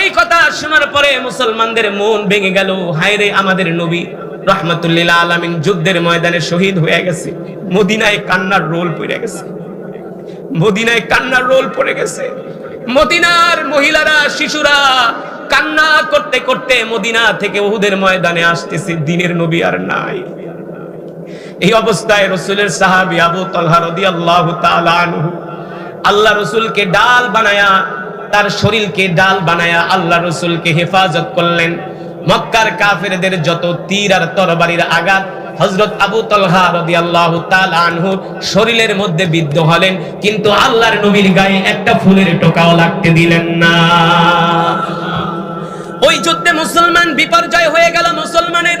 এই কথা শোনার পরে মুসলমানদের মন ভেঙে গেল। হায়রে আমাদের নবী রহমতুল্লিল আলমিন যুদ্ধের ময়দানে শহীদ হয়ে গেছে। মদিনায় কান্নার রোল পড়ে গেছে। মদিনায় কান্নার রোল পড়ে গেছে। মদিনার মহিলারা, শিশুরা কান্না করতে করতে মদিনা থেকে উহুদের ময়দানে আসতেছে, দিনের নবী আর নাই। এই অবস্থায় রসুলের সাহাবি আবু তলহা আনহু আল্লাহ রসুলকে ডাল বানায়া তার শরীরকে ডাল বানায়া আল্লাহ রসুলকে হেফাজত করলেন। মক্কার কাফেরদের যত তীর আর তরবারির আঘাত হজরত আবু তলহা রাদিয়াল্লাহু তাআলা আনহু শরীরের মধ্যে বিদ্ধ হলেন, কিন্তু আল্লাহর নবীর গায়ে একটা ফুলের টোকাও লাগতে দিলেন না। ওই যুদ্ধে মুসলমান বিপর্যয় হয়ে গেল মুসলমানের।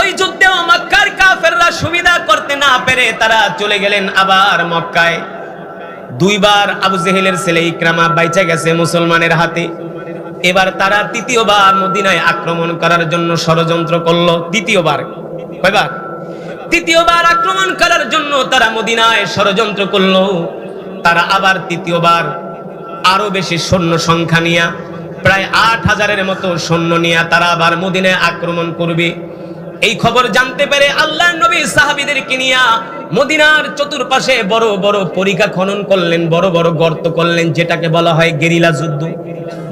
ওই যুদ্ধেও মক্কার কাফেররা সুবিধা করতে না পেরে তারা চলে গেলেন আবার মক্কায়। দুইবার আবু জেহেলের ছেলে ইকরামা বাইচা গেছে মুসলমানের হাতে। এবার তারা তৃতীয়বার মদিনায় আক্রমণ করার জন্য ষড়যন্ত্র করল দ্বিতীয়বার কয়বার? তৃতীয়বার আক্রমণ করার জন্য তারা মদিনায় ষড়যন্ত্র করল। তারা আবার তৃতীয়বার আরও বেশি সৈন্য সংখ্যা নিয়া, প্রায় আট হাজারের মতো সৈন্য নিয়ে তারা আবার মদিনায় আক্রমণ করবে। এই খবর জানতে পেরে আল্লাহ নবী সাহাবিদেরকে নিয়া মদিনার চতুর্পাশে বড় বড় পরীক্ষা খনন করলেন, বড় বড় গর্ত করলেন, যেটাকে বলা হয় গেরিলা যুদ্ধ।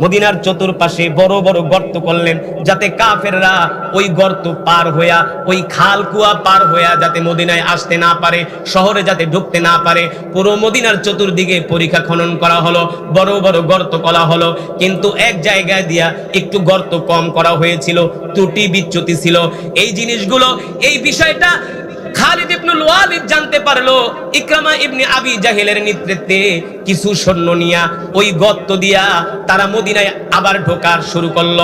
মদিনার চতুর্পাশে বড় বড় গর্ত করলেন, যাতে কাফেররা ওই গর্ত পার হইয়া, ওই খাল কুয়া পার হইয়া যাতে মদিনায় আসতে না পারে, শহরে যাতে ঢুকতে না পারে। পুরো মদিনার চতুর্দিকে পরীক্ষা খনন করা হলো, বড় বড় গর্ত করা হলো। কিন্তু এক জায়গায় দিয়া একটু গর্ত কম করা হয়েছিল, ত্রুটি বিচ্যুতি ছিল। এই জিনিসগুলো, এই বিষয়টা খালিদ ওয়ালিদ জানতে পারল, ইকরামা ইবনে আবি জাহেলের নেতৃত্বে কিছু সৈন্য নিয়া ওই গর্ত দিয়া তারা মদিনায় আবার ঢোকার শুরু করল।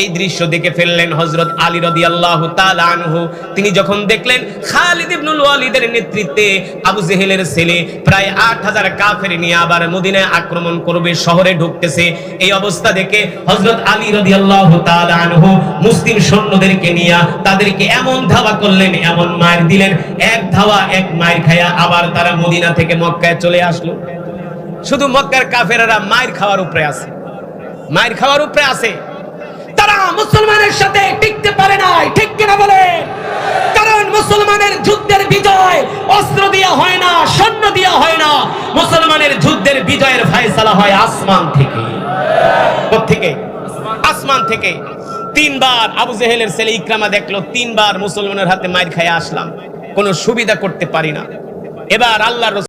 এই দৃশ্য দেখে ফেললেন হযরত আলী রাদিয়াল্লাহু তাআলা আনহু। তিনি যখন দেখলেন খালিদ ইবনুল ওয়ালিদের নেতৃত্বে আবু জেহেলের ছেলে প্রায় 8000 কাফের নিয়ে আবার মদিনায় আক্রমণ করবে, শহরে ঢুকতেছে, এই অবস্থা দেখে হযরত আলী রাদিয়াল্লাহু তাআলা আনহু মুসলিম সৈন্যদেরকে নিয়ে তাদেরকে এমন ধাওয়া করলেন, এমন মার দিলেন এক ধাওয়া, এক মায়ের খায়া আবার তারা মদিনা থেকে মক্কায় চলে আসলো। শুধু মক্কার কাফেরেরা মায়ের খাওয়ার উপরে আছে। মায়ের খাওয়ার উপরে আছে। তারা মুসলমানের সাথে টিকতে পারে নাই, ঠিক কিনা বলে? কারণ মুসলমানের যুদ্ধের বিজয় অস্ত্র দিয়া হয় না সৈন্য দিয়া হয় না। মুসলমানের যুদ্ধের বিজয়ের ফয়সালা হয় আসমান থেকে। থেকে আসমান থেকে। তিনবার আবু জেহেলের ছেলে ইকরামা দেখল, তিনবার মুসলমানের হাতে মার খাইয়া আসলাম। কোনো সুবিধা করতে পারি না। এবার আল্লাহ